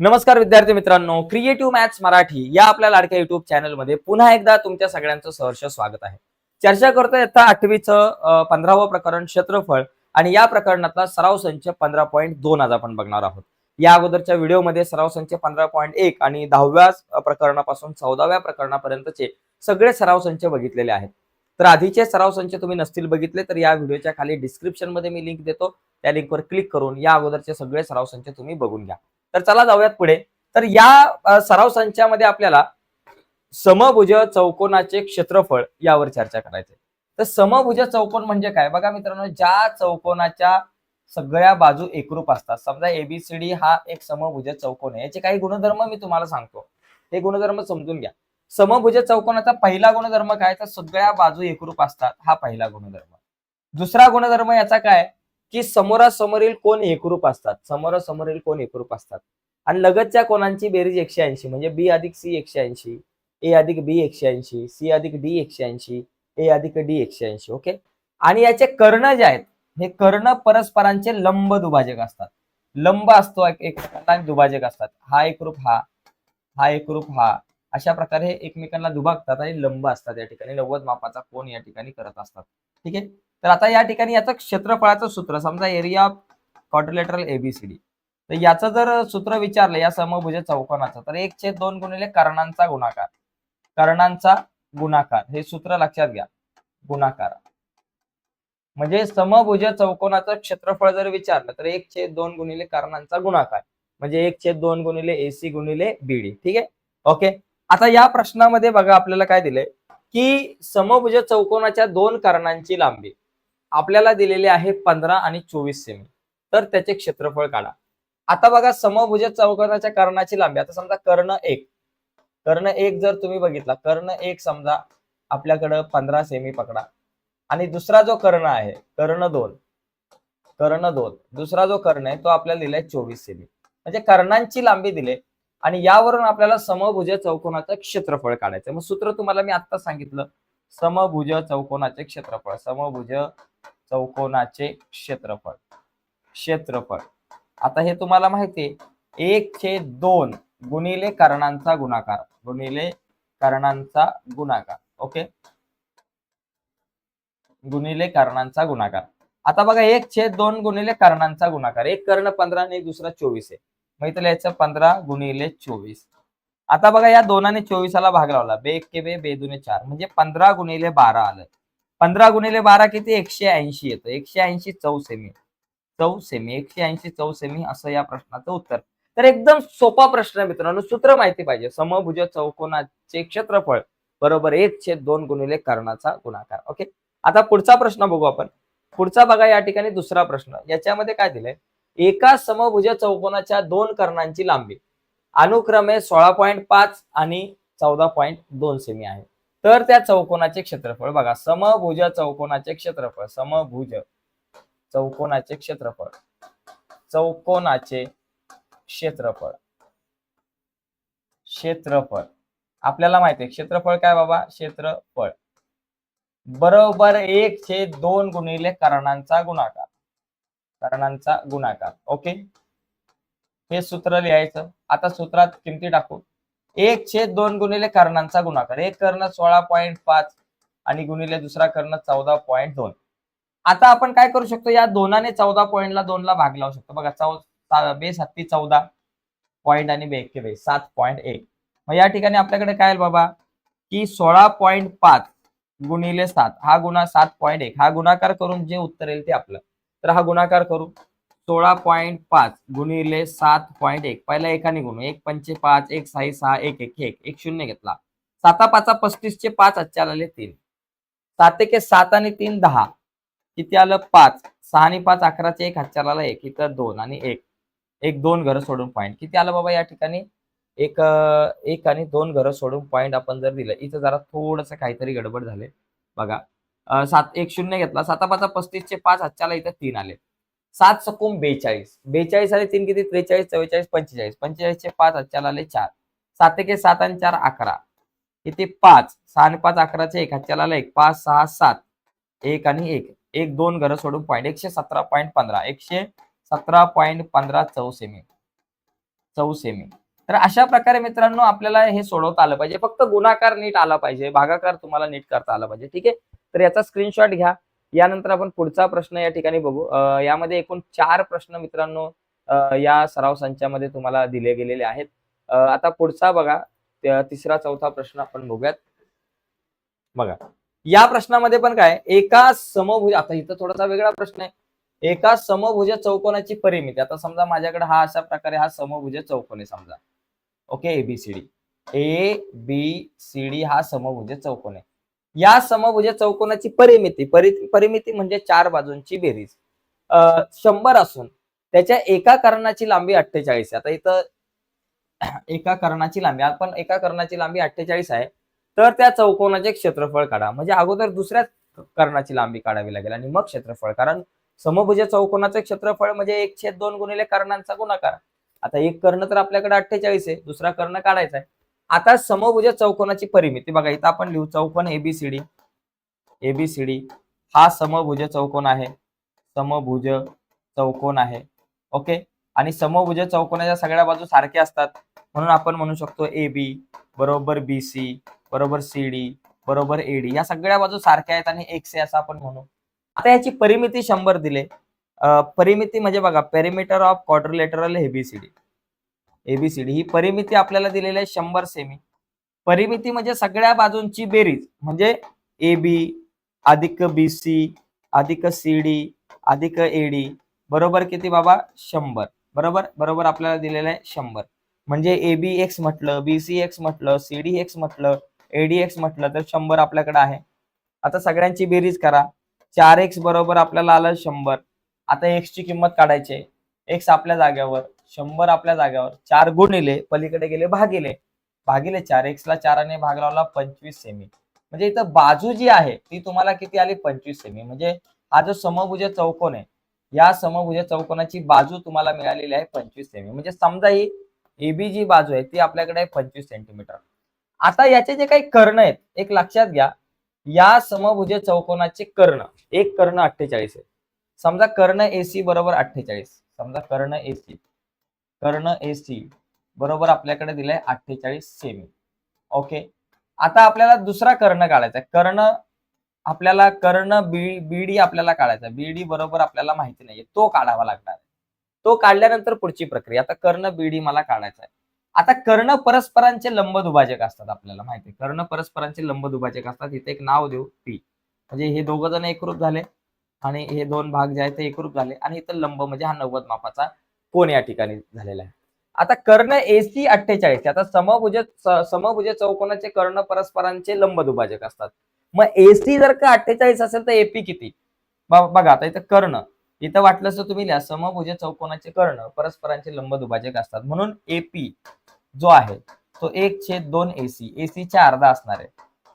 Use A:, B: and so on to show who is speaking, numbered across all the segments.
A: नमस्कार विद्यार्थी मित्रांनो क्रिएटिव्ह मॅथ्स मराठी या आपल्या लाडक्या युट्यूब चॅनलमध्ये पुन्हा एकदा तुमच्या सगळ्यांचं सहर्ष स्वागत आहे. चर्चा करतोय आता आठवीचं पंधरावं प्रकरण क्षेत्रफळ आणि या प्रकरणातला सराव संच पंधरा पॉईंट दोन आज आपण बघणार आहोत. या अगोदरच्या व्हिडिओमध्ये सराव संच पंधरा पॉईंट एक आणि दहाव्या प्रकरणापासून चौदाव्या प्रकरणापर्यंतचे सगळे सराव संच बघितलेले आहेत. तर आधीचे सराव संच तुम्ही नसतील बघितले तर या व्हिडिओच्या खाली डिस्क्रिप्शनमध्ये मी लिंक देतो. त्या लिंकवर क्लिक करून या अगोदरचे सगळे सराव संच तुम्ही बघून घ्या. तर चला जाऊयात पुढे. तर या सराव संचामध्ये आपल्याला समभुज चौकोनाचे क्षेत्रफळ यावर चर्चा करायचे तर समभुज चौकोन म्हणजे काय? बघा मित्रांनो ज्या चौकोनाच्या सगळ्या बाजू एकरूप असतात. समजा एबीसीडी हा एक समभुज चौकोन आहे. याचे काही गुणधर्म मी तुम्हाला सांगतो. हे गुणधर्म समजून घ्या. समभुज चौकोनाचा पहिला गुणधर्म काय? तर सगळ्या बाजू एकरूप असतात. हा पहिला गुणधर्म. दुसरा गुणधर्म याचा काय? की समोरासमोरील कोण एकरूप असतात? समोरासमोरील कोण एकरूप असतात? आणि लगतच्या कोणांची बेरीज एकशे ऐंशी? म्हणजे बी अधिक सी एकशे ऐंशी ए अधिक बी एकशे ऐंशी सी अधिक डी एकशे ऐंशी ए अधिक डी एकशे ऐंशी ओके? आणि याचे कर्ण जे आहेत हे कर्ण परस्परांचे लंब दुभाजक असतात. लंब असतो एक- एकमेकांना दुभाजक असतात. हा एक रूप हा हा एक रूप हा. अशा प्रकारे एकमेकांना दुभागतात आणि लंब असतात या ठिकाणी. नव्वद मापाचा कोण या ठिकाणी करत असतात. ठीक आहे? तर आता या ठिकाणी याचं क्षेत्रफळाचं सूत्र समजा एरिया ऑफ क्वाड्रिलेटरल एबीसीडी तर याचं जर सूत्र विचारलं या समभुज चौकोनाचं तर एक छेद दोन गुणिले कर्णांचा गुणाकार. कर्णांचा गुणाकार हे सूत्र लक्षात घ्या. गुणाकार. म्हणजे समभुज चौकोनाचं क्षेत्रफळ जर विचारलं तर एक छेद दोन गुणिले कर्णांचा गुणाकार. म्हणजे एक छेद दोन गुणिले एसी गुणिले बीडी ठीक आहे? ओके? आता या प्रश्नामध्ये बघा आपल्याला काय दिलंय की समभुज चौकोनाच्या दोन कर्णांची लांबी. आपल्याला दिलेले आहे पंधरा आणि चोवीस सेमी. तर त्याचे क्षेत्रफळ काढा. आता बघा समभुज चौकोनाच्या कर्णाची लांबी. आता समजा कर्ण एक. कर्ण एक जर तुम्ही बघितला कर्ण एक समजा आपल्याकडं पंधरा सेमी पकडा. आणि दुसरा जो कर्ण आहे कर्ण दोन. कर्ण दोन. दुसरा जो कर्ण आहे तो आपल्याला दिलाय चोवीस सेमी. म्हणजे कर्णांची लांबी दिले. आणि यावरून आपल्याला समभुज चौकोनाचं क्षेत्रफळ काढायचं मग सूत्र तुम्हाला मी आता सांगितलं. समभुज चौकोनाचे क्षेत्रफळ. समभुज चौकोनाचे क्षेत्रफळ. क्षेत्रफळ. आता हे तुम्हाला माहिती आहे एक छेद दोन गुणिले कर्णांचा गुणाकार गुणिले कर्णांचा गुणाकार ओके? गुणिले कर्णांचा गुणाकार. आता बघा एक छेद दोन गुणिले कर्णांचा गुणाकार एक कर्ण पंधरा आणि दुसरा चोवीस आहे. मग इथं लिहायचं पंधरा गुणिले चोवीस. आता बघा या दोनाने चोवीसाला भाग लावला. बे एक के बे बे दुने चार म्हणजे पंधरा गुणिले बारा आलं. पंधरा गुणिले बारा किती? एकशे ऐंशी येतं. एकशे ऐंशी चौ सेमी चौ सेमी एकशे ऐंशी चौ सेमी असं या प्रश्नाचं उत्तर. तर एकदम सोपा प्रश्न आहे मित्रांनो. सूत्र माहिती पाहिजे. समभुज चौकोनाचे क्षेत्रफळ बरोबर एक छेद दोन गुणिले कर्णाचा गुणाकार. ओके आता पुढचा प्रश्न बघू आपण. पुढचा बघा या ठिकाणी दुसरा प्रश्न. याच्यामध्ये काय दिलंय? एका समभुज चौकोनाच्या दोन कर्णांची लांबी. अनुक्रमे सोळा पॉईंट पाच आणि चौदा पॉईंट दोन सेमी आहे. तर त्या चौकोनाचे क्षेत्रफळ बघा समभुज चौकोनाचे क्षेत्रफळ समभुज चौकोनाचे क्षेत्रफळ चौकोनाचे क्षेत्रफळ क्षेत्रफळ. आपल्याला माहिती आहे क्षेत्रफळ काय बाबा? क्षेत्रफळ. बरोबर एक छे दोन गुणिले कर्णांचा गुणाकार. कर्णांचा गुणाकार. ओके? हे सूत्र लिहायचं. आता सूत्रात किमती टाकू. एक छेद दोन गुणिले कर्णांचा गुणाकार. एक कर्ण सोळा पॉईंट पाच आणि गुणिले दुसरा कर्ण चौदा पॉईंट दोन. आता आपण काय करू शकतो? या दोनाने चौदा पॉईंटला दोनला भाग लावू शकतो. बघा चौ बेस बे चौदा पॉईंट आणि बे बेस सात पॉईंट एक. मग या ठिकाणी आपल्याकडे काय बाबा? की सोळा पॉईंट पाच गुणिले सात हा गुणा सात पॉईंट एक. हा गुणाकार करून जे उत्तर येईल ते आपलं. तर हा गुणाकार करू. सोळा पॉईंट पाच गुणिले सात पॉईंट एक. पहिला एकाने गुणू. एक पंचे पाच एक साई सहा एक एक एक. एक शून्य घेतला. साता पाचा पस्तीसचे पाच आजच्या आले तीन. सात एक सात आणि तीन दहा. किती आलं? पाच. सहा आणि पाच अकराचे एक हातच्या आला एक. इथं दोन आणि एक. एक दोन घरं सोडून पॉईंट किती आलं बाबा या ठिकाणी? एक एक आणि दोन घरं सोडून पॉईंट आपण जर दिलं इथं जरा थोडंसं काहीतरी गडबड झाले. बघा. सात एक शून्य घेतला. साता पाचा पस्तीसचे पाच हातच्याला इथं तीन आले. सात सकोम बेचाळीस. बेचाळीस आणि तीन किती? त्रेचाळीस चव्वेचाळीस पंचेचाळीस. पंचेचाळीसचे पाच हातच्याला आले चार. सात एके सात आणि चार अकरा. किती? पाच. सहा आणि पाच अकराचे एक. हातच्याला आले एक. पाच सहा सात. एक आणि एक. एक दोन घरं सोडून पॉईंट एकशे सतरा पॉईंट पंधरा. एकशे सतरा पॉईंट पंधरा चौ सेमी चौ सेमी तर अशा प्रकारे मित्रांनो आपल्याला हे सोडवता आलं पाहिजे. फक्त गुणाकार नीट आला पाहिजे. भागाकार तुम्हाला नीट करता आला पाहिजे. ठीक आहे? तर याचा स्क्रीनशॉट घ्या. यानंतर आपण पुढचा प्रश्न या ठिकाणी बघू. यामध्ये एकूण चार प्रश्न मित्रांनो या सराव संचामध्ये तुम्हाला दिले गेलेले आहेत. आता पुढचा बघा. तिसरा चौथा प्रश्न आपण बघूयात. बघा. या प्रश्नामध्ये पण काय? एका समभुज आता इथं थोडासा वेगळा प्रश्न आहे. एका समभुज चौकोनाची परिमिती. आता समजा माझ्याकडे हा अशा प्रकारे हा समभुज चौकोन आहे समजा. Okay ABCD A B C D हा समभुज चौकोन आहे. या समभुज चौकोनाची परिमिती परिमिती म्हणजे चार बाजूंची बेरीज. शंभर असून त्याच्या एका कर्णाची लांबी अठ्ठेचाळीस आहे. आता इथं एका कर्णाची लांबी आपण एका कर्णाची लांबी अठ्ठेचाळीस आहे तर त्या चौकोनाचे क्षेत्रफळ काढा. म्हणजे अगोदर दुसऱ्या कर्णाची लांबी काढावी लागेल आणि मग क्षेत्रफळ. कारण समभुज चौकोनाचे क्षेत्रफळ म्हणजे एक छेद दोन गुणिले कर्णांचा गुणाकार. आता एक कर्ण तर आपल्याकडे अठ्ठेचाळीस आहे दुसरा कर्ण काढायचा आहे. आता समभुज चौकोनाची परिमिती बघा इथं आपण लिहू चौकोन एबीसीडी एबीसीडी हा समभुज चौकोन आहे. समभुज चौकोन आहे. ओके? आणि समभुज चौकोनाच्या सगळ्या बाजू सारख्या असतात. म्हणून आपण म्हणू शकतो ए बी बरोबर बी सी बरोबर सी डी बरोबर एडी या सगळ्या बाजू सारख्या आहेत आणि एक्स आहे असं आपण म्हणू. आता याची परिमिती शंभर दिले. परिमिती म्हणजे बघा perimeter of quadrilateral ABCD ABCD ही परिमिती आपल्याला दिलेली आहे शंभर सेमी परिमिती म्हणजे सगळ्या बाजूंची बेरीज. म्हणजे ए बी अधिक बी सी अधिक सी डी अधिक एडी बरोबर किती बाबा? शंभर. बरोबर? बरोबर आपल्याला दिलेलं आहे शंभर. म्हणजे ए बी एक्स म्हटलं बी सी एक्स म्हटलं सी डी एक्स म्हटलं एडी एक्स म्हटलं तर शंभर आपल्याकडे आहे. आता सगळ्यांची बेरीज करा. चार एक्स बरोबर आपल्याला आलं शंभर. आता एक्स ची किंमत काढायची आहे. एक्स आपल्या जाग्यावर शंभर आपल्या जाग्यावर चार गुणिले पलीकडे गेले भागिले. भागिले चार एक्स ला चाराने भाग लावला पंचवीस सेमी म्हणजे इथं बाजू जी आहे ती तुम्हाला किती आली? पंचवीस सेमी म्हणजे हा जो समभुज चौकोन आहे या समभुज चौकोनाची बाजू तुम्हाला मिळालेली आहे पंचवीस सेमी म्हणजे समजा ही एबी जी बाजू आहे ती आपल्याकडे आहे पंचवीस सेंटीमीटर आता याचे जे काही कर्ण आहेत एक लक्षात घ्या. या समभुज चौकोनाचे कर्ण एक कर्ण अठ्ठेचाळीस आहे. समजा कर्ण एसी बरोबर अठ्ठेचाळीस. समजा कर्ण एसी कर्ण एसी बरोबर आपल्याकडे दिलंय अठ्ठेचाळीस सेमी ओके आता आपल्याला दुसरा कर्ण काढायचा आहे. कर्ण आपल्याला कर्ण बी बीडी आपल्याला काढायचा बीडी बरोबर आपल्याला माहिती नाहीये. तो काढावा लागणार तो काढल्यानंतर पुढची प्रक्रिया. आता कर्ण बीडी मला काढायचा आहे. आता कर्ण परस्परांचे लंब दुभाजक असतात आपल्याला माहिती कर्ण परस्परांचे लंब दुभाजक असतात. इथे एक नाव देऊ. पी म्हणजे हे दोघ जण एकरूप झाले आणि हे दोन भाग जे आहेत ते एकरूप झाले. आणि इथं लंब म्हणजे हा नव्वद मापाचा कोण या ठिकाणी झालेला आहे? आता कर्ण एसी अठ्ठेचाळीस आता समभुज समभुज चौकोनाचे कर्ण परस्परांचे लंब दुभाजक असतात. मग एसी जर का अठ्ठेचाळीस असेल तर एपी किती? बघा आता इथं कर्ण इथं वाटलं असं तुम्ही लिहा समभुज चौकोनाचे कर्ण परस्परांचे लंब दुभाजक असतात. म्हणून एपी जो आहे तो एक छेद दोन एसी एसीच्या अर्धा असणार आहे.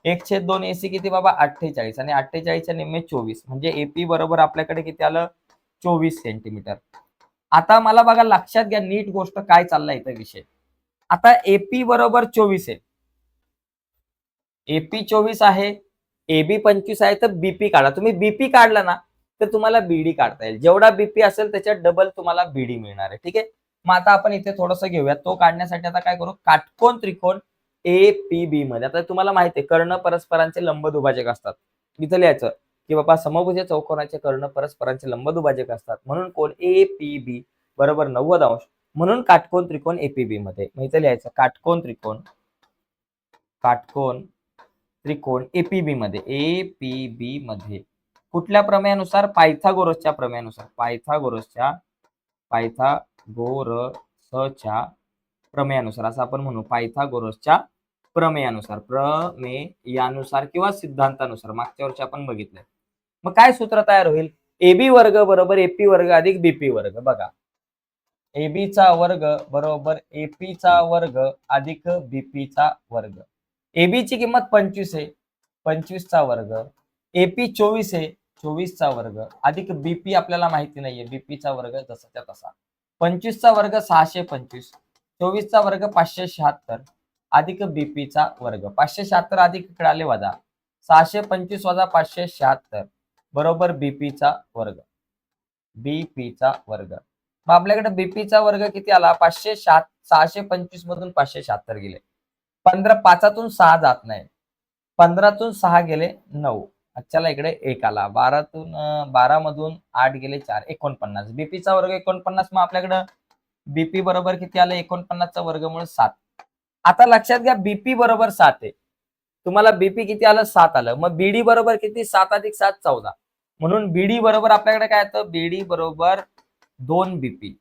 A: एक छेद दोन एसी किती बाबा? अठ्ठेचाळीस. आणि अठ्ठेचाळीसच्या निम्मे चोवीस. म्हणजे एपी बरोबर आपल्याकडे किती आलं? चोवीस सेंटीमीटर आता मला बघा लक्षात घ्या नीट गोष्ट काय चाललाय इथं विषय. आता एपी बरोबर चोवीस आहे. एपी चोवीस आहे एबी पंचवीस आहे तर बीपी काढा. तुम्ही बीपी काढला ना तर तुम्हाला बीडी काढता येईल. जेवढा बीपी असेल त्याच्यात डबल तुम्हाला बीडी मिळणार आहे. ठीक आहे? मग आता आपण इथे थोडस घेऊया तो काढण्यासाठी आता काय करू? काटकोन त्रिकोण ए पी बी मध्ये. आता तुम्हाला माहिती आहे कर्ण परस्परांचे लंब दुभाजक असतात. इथं लिहायचं की बाबा समभुज चौकोनाचे कर्ण परस्परांचे लंबदुभाजक असतात. म्हणून कोण? ए पी बी बरोबर नव्वद अंश. म्हणून काटकोन त्रिकोण एपीबी मध्ये. माहिती लिहायचं. काटकोन त्रिकोण. काटकोन त्रिकोण एपीबी मध्ये. ए पी बी मध्ये. कुठल्या प्रमेयानुसार? पायथागोरसच्या प्रमेयानुसार. पायथागोरसच्या पायथागोरसच्या प्रमेयानुसार. असं आपण म्हणू. पायथागोरसच्या प्रमेयानुसार. प्रमेयानुसार किंवा सिद्धांतानुसार. मागच्या वर्षी आपण बघितलंय. मग काय सूत्र तयार होईल? एबी वर्ग बरोबर एपी वर्ग अधिक बीपी वर्ग. बघा. एबीचा वर्ग बरोबर एपीचा चा वर्ग अधिक बीपीचा चा वर्ग. एबीची ची किंमत पंचवीस आहे. पंचवीसचा वर्ग. एपी चोवीस आहे. चोवीसचा वर्ग. अधिक बीपी आपल्याला माहिती नाहीये. बीपीचा वर्ग जसाच्या तसा. पंचवीसचा वर्ग सहाशे पंचवीस. चोवीसचा वर्ग पाचशे शहात्तर. अधिक बीपीचा चा वर्ग. पाचशे शहात्तर अधिक इकडे आले वजा. सहाशे पंचवीस वजा पाचशे शहात्तर. बरोबर बीपीचा चा वर्ग. बीपीचा चा वर्ग. मग आपल्याकडे बीपीचा चा वर्ग किती आला? पाचशे सात सहाशे पंचवीस मधून पाचशे शहात्तर गेले. पंधरा पाचातून सहा जात नाही. पंधरातून सहा गेले नऊ. आजच्याला इकडे एक आला. बारातून बारा मधून आठ गेले चार. एकोणपन्नास. बीपीचा वर्ग एकोणपन्नास मग आपल्याकडं बीपी बरोबर किती आलं? एकोणपन्नासचा वर्गमूळ सात. आता लक्षात घ्या बीपी बरोबर सात आहे. तुम्हाला बीपी किती आलं? सात आलं. मग बीडी बरोबर किती? सात अधिक सात चौदा. म्हणून बीडी बरोबर आपल्याकडे काय येतं? बीडी बरोबर दोन बीपी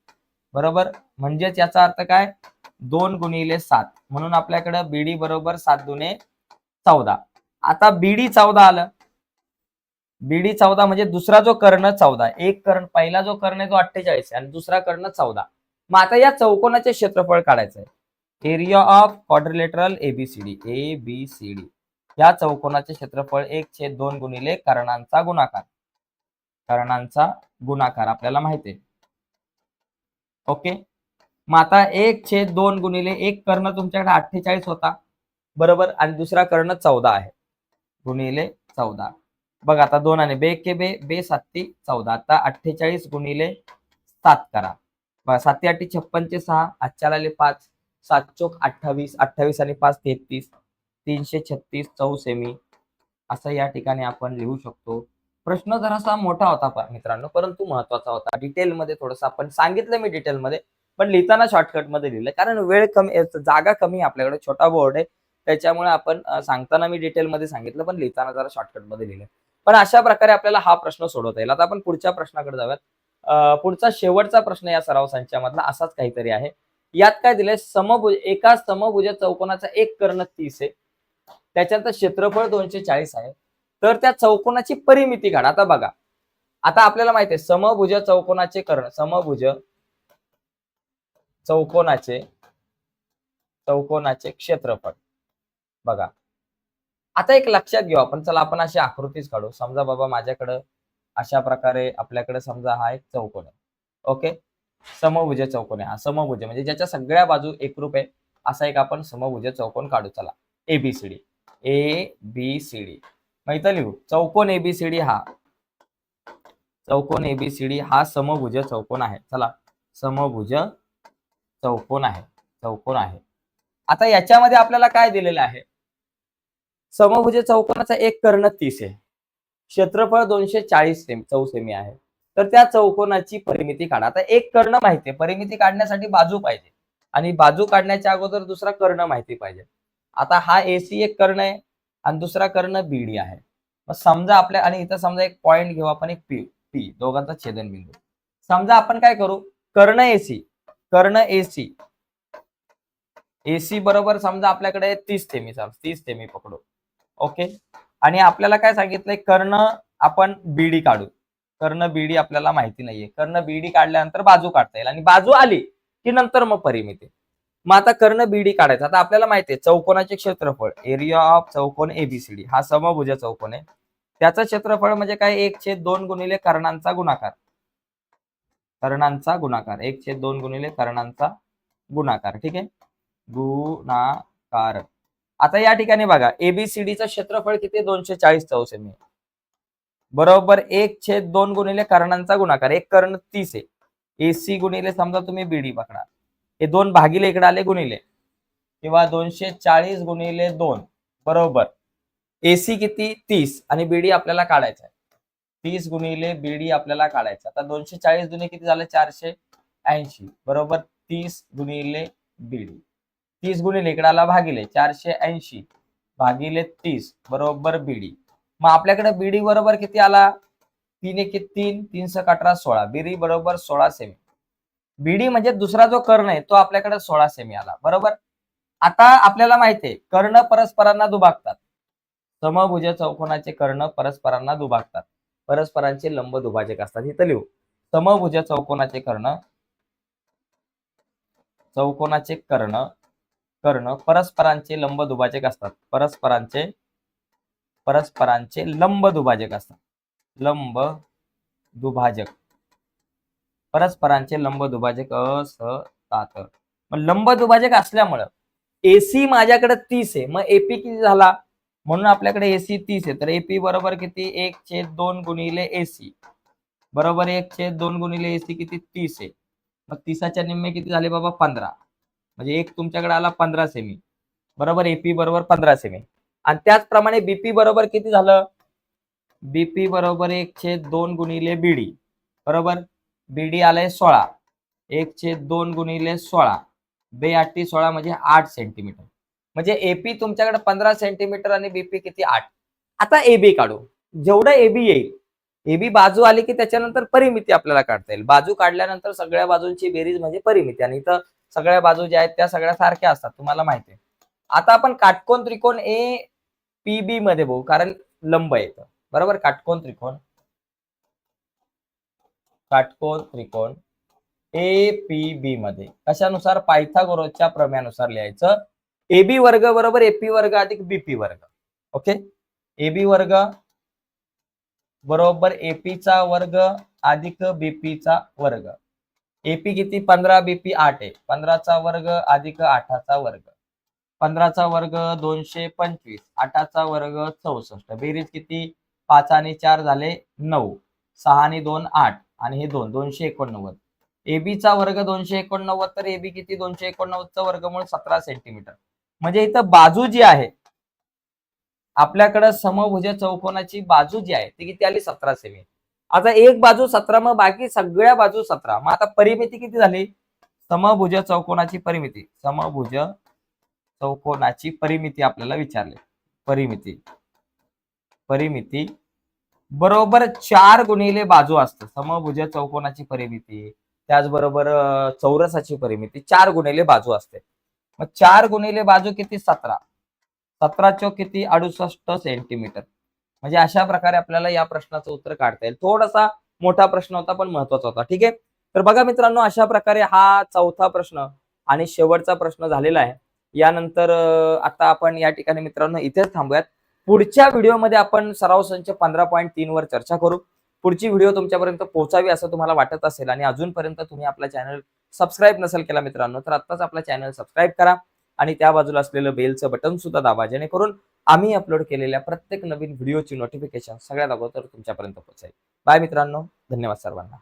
A: बरोबर? म्हणजेच याचा अर्थ काय? दोन गुणिले सात. म्हणून आपल्याकडे बीडी बरोबर सात दुने चौदा. आता बीडी चौदा आलं. बीडी चौदा म्हणजे दुसरा जो कर्ण चौदा. एक कर्ण पहिला जो कर्ण आहे तो अठ्ठेचाळीस आहे आणि दुसरा कर्ण चौदा. मग आता या चौकोनाचे क्षेत्रफळ काढायचं आहे. Area of quadrilateral ABCD A B C D या चौकोनाचे क्षेत्रफळ एक छेद दोन गुणिले कर्णांचा गुणाकार. कर्णांचा गुणाकार आपल्याला माहिती आहे. ओके? मग आता एक छेद दोन गुणिले एक कर्ण तुमच्याकडे अठ्ठेचाळीस होता. बरोबर? आणि दुसरा कर्ण चौदा आहे. गुणिले चौदा. बघ आता दोन आणि बे के बे बे साती चौदा. आता अठ्ठेचाळीस गुणिले सात करा. बघा साती आठी छप्पनचे सहा आजच्याला आले पाच. सात चोक अठ्ठावीस अठ्ठावीस आणि पाच तेहतीस. तीनशे छत्तीस चौ सेमी असं या ठिकाणी आपण लिहू शकतो. प्रश्न जरासा मोठा होता मित्रांनो परंतु महत्त्वाचा होता. डिटेलमध्ये थोडस आपण सांगितलं मी डिटेलमध्ये पण लिहिताना शॉर्टकटमध्ये लिहिलं. कारण वेळ कमी जागा कमी आपल्याकडे छोटा बोर्ड आहे. त्याच्यामुळे आपण सांगताना मी डिटेलमध्ये सांगितलं पण लिहिताना जरा शॉर्टकटमध्ये लिहिलं. पण अशा प्रकारे आपल्याला हा प्रश्न सोडवता येईल. आता आपण पुढच्या प्रश्नाकडे जाऊयात. पुढचा शेवटचा प्रश्न या सराव संचामधला असाच काहीतरी आहे. यात काय दिलंय? समभुज एका समभुज चौकोनाचा एक कर्ण तीस आहे. त्याच्यानंतर क्षेत्रफळ दोनशे चाळीस आहे. तर त्या चौकोनाची परिमिती काढा. आता बघा. आता आपल्याला माहिती आहे समभुज चौकोनाचे कर्ण समभुज चौकोनाचे चौकोनाचे क्षेत्रफळ. बघा. आता एक लक्षात घेऊ आपण. चला आपण अशी आकृतीच काढू. समजा बाबा माझ्याकडं अशा प्रकारे आपल्याकडे समजा हा एक चौकोन आहे. ओके? समभुज चौकोन आहे. हा समभुज म्हणजे ज्याच्या सगळ्या बाजू एकरूप आहे. असा एक आपण समभुज चौकोन काढू. चला. ABCD A B C D मग इथं लिहू चौकोन एबीसीडी हा. चौकोन एबीसीडी हा समभुज चौकोन आहे. चला समभुज चौकोन आहे. चौकोन आहे. आता याच्यामध्ये आपल्याला काय दिलेलं आहे? समभुज चौकोनाचा एक कर्ण तीस आहे. क्षेत्रफळ दोनशे चाळीस सेमी चौ सेमी आहे. तर त्या चौकोनाची परिमिती काढा. आता एक कर्ण माहिती आहे. परिमिती काढण्यासाठी बाजू पाहिजे. आणि बाजू काढण्याच्या अगोदर दुसरा कर्ण माहिती पाहिजे. आता हा एसी एक कर्ण आहे. आणि दुसरा कर्ण बीडी आहे. मग समजा आपल्या आणि इथं समजा एक पॉइंट घेऊ आपण एक पी पी दोघांचा छेदनबिंदू. समजा आपण काय करू? कर्ण एसी कर्ण एसी एसी बरोबर समजा आपल्याकडे तीस सेमी तीस सेमी पकडू. ओके? आणि आपल्याला काय सांगितलंय? कर्ण आपण बीडी काढू. कर्ण बीडी आपल्याला माहिती नाहीये. कर्ण बीडी काढल्यानंतर बाजू काढता येईल. आणि बाजू आली की नंतर मग परिमिती. मग आता कर्ण बीडी काढायचं. आता आपल्याला माहिती आहे चौकोनाचे क्षेत्रफळ एरिया ऑफ चौकोन एबीसीडी हा समभुज चौकोन आहे. त्याचं क्षेत्रफळ म्हणजे काय? एक छेद दोन गुणिले कर्णांचा गुणाकार. कर्णांचा गुणाकार. एक छेद दोन गुणिले कर्णांचा गुणाकार. ठीक आहे? गुणाकार. आता या ठिकाणी बघा एबीसीडीचं क्षेत्रफळ किती? दोनशे चाळीस चौसेमी. बरोबर एक छेद दोन गुणिले कर्णांचा गुणाकार. एक कर्ण तीस आहे. एसी गुणिले समजा तुम्ही बीडी पकडा. हे दोन भागिले इकडे आले गुणिले. किंवा दोनशे चाळीस गुणिले दोन. बरोबर. एसी किती? तीस. आणि बीडी आपल्याला काढायचं आहे. तीस गुणिले बीडी आपल्याला काढायचं आता दोनशे चाळीस गुणे किती झाले? चारशे ऐंशी. बरोबर? तीस गुणिले बीडी तीस गुणिले इकडे आला भागिले. चारशे ऐंशी. भागिले तीस. बरोबर बीडी मग आपल्याकडे बीडी बरोबर किती आला? तीन एक तीन. तीन सक अठरा सोळा. बीडी बरोबर सोळा सेमी. बीडी म्हणजे दुसरा जो कर्ण आहे तो आपल्याकडे सोळा सेमी आला. बरोबर? आता आपल्याला माहिती आहे कर्ण परस्परांना दुभागतात. समभुज चौकोनाचे कर्ण परस्परांना दुभागतात. परस्परांचे लंब दुभाजक असतात. इथं लिहू. समभुज चौकोनाचे कर्ण चौकोनाचे कर्ण कर्ण परस्परांचे लंब दुभाजक असतात. परस्परांचे परस्परांचे लंब दुभाजक असतात. लंब दुभाजक. परस्परांचे लंब दुभाजक असतात. मग लंब दुभाजक असल्यामुळं एसी माझ्याकडे तीस आहे. मग एपी किती झाला? म्हणून आपल्याकडे एसी तीस आहे. तर एपी बरोबर किती? एक छेद दोन गुणिले एसी बरोबर एक छेद दोन गुणिले एसी किती? तीस आहे. मग तीसाच्या निम्मे किती झाले बाबा? पंधरा. म्हणजे एक तुमच्याकडे आला पंधरा सेमी बरोबर एपी बरोबर पंधरा सेमी आणि त्याचप्रमाणे बीपी बरोबर किती झालं? बीपी बरोबर एक छेद दोन गुणिले बीडी बरोबर? बीडी आलाय सोळा. एक छेद दोन गुणिले सोळा. बे आठी सोळा म्हणजे आठ सेंटीमीटर म्हणजे एपी तुमच्याकडे पंधरा सेंटीमीटर आणि बीपी किती? आठ. आता एबी काढू. जेवढं एबी येईल एबी बाजू आली की त्याच्यानंतर परिमिती आपल्याला काढता येईल. बाजू काढल्यानंतर सगळ्या बाजूंची बेरीज म्हणजे परिमिती. आणि इथं सगळ्या बाजू ज्या आहेत त्या सगळ्या सारख्या असतात. तुम्हाला माहिती आहे. आता आपण काटकोन त्रिकोण ए पी बी मध्ये बघू कारण लंब येतं बरोबर? काटकोन त्रिकोण. काटकोन त्रिकोण ए पी बी मध्ये. कशानुसार? पायथागोरसच्या प्रमेयानुसार लिहायचं. एबी वर्ग बरोबर एपी वर्ग अधिक बीपी वर्ग. ओके? एबी वर्ग बरोबर एपीचा वर्ग अधिक बीपीचा वर्ग. एपी किती? पंधरा बीपी आठ आहे. पंधराचा वर्ग अधिक आठाचा वर्ग. पंधराचा वर्ग दोनशे पंचवीस. आठाचा वर्ग चौसष्ट. बेरीज किती? पाच आणि चार झाले नऊ. सहा आणि दोन आठ. आणि हे दोन दोनशे एकोणनव्वद. एबीचा वर्ग दोनशे एकोणनव्वद तर एबी किती? दोनशे एकोणनव्वदचा वर्गमूळ सतरा सेंटीमीटर. म्हणजे इथं बाजू जी आहे आपल्याकडं समभुज चौकोनाची बाजू जी आहे ती किती आली? सतरा सेमी. आता एक बाजू सतरा मग बाकी सगळ्या बाजू सतरा. मग आता परिमिती किती झाली? समभुज चौकोनाची परिमिती. समभुज चौकोनाची परिमिती आपल्याला विचारली. परिमिती. परिमिती बरोबर चार गुणिले बाजू असतं. समभुज चौकोनाची परिमिती त्याचबरोबर चौरसाची परिमिती चार गुणिले बाजू असते. मग चार गुणिले बाजू किती? सतरा. सतरा चौक किती? अडुसष्ट सेंटीमीटर. म्हणजे अशा प्रकारे आपल्याला या प्रश्नाचं उत्तर काढता येईल. थोडासा मोठा प्रश्न होता पण महत्त्वाचा होता. ठीक आहे? तर बघा मित्रांनो अशा प्रकारे हा चौथा प्रश्न आणि शेवटचा प्रश्न झालेला आहे. यानंतर आता आपण या ठिकाणी मित्रांनो इथेच थांबूयात. पुढच्या व्हिडिओमध्ये आपण सराव संच पंधरा पॉईंट तीन वर चर्चा करू. पुढची व्हिडिओ तुमच्यापर्यंत पोहोचावी असं तुम्हाला वाटत असेल आणि अजूनपर्यंत तुम्ही आपला चॅनल सबस्क्राईब नसेल केला मित्रांनो तर आत्ताच आपला चॅनल सबस्क्राईब करा आणि त्या बाजूला असलेलं बेलचं बटन सुद्धा दाबा जेणेकरून आम्ही अपलोड केलेल्या प्रत्येक नवीन व्हिडिओची नोटिफिकेशन सगळ्यात अगोदर तुमच्यापर्यंत पोहोचेल. बाय मित्रांनो धन्यवाद सर्वांना.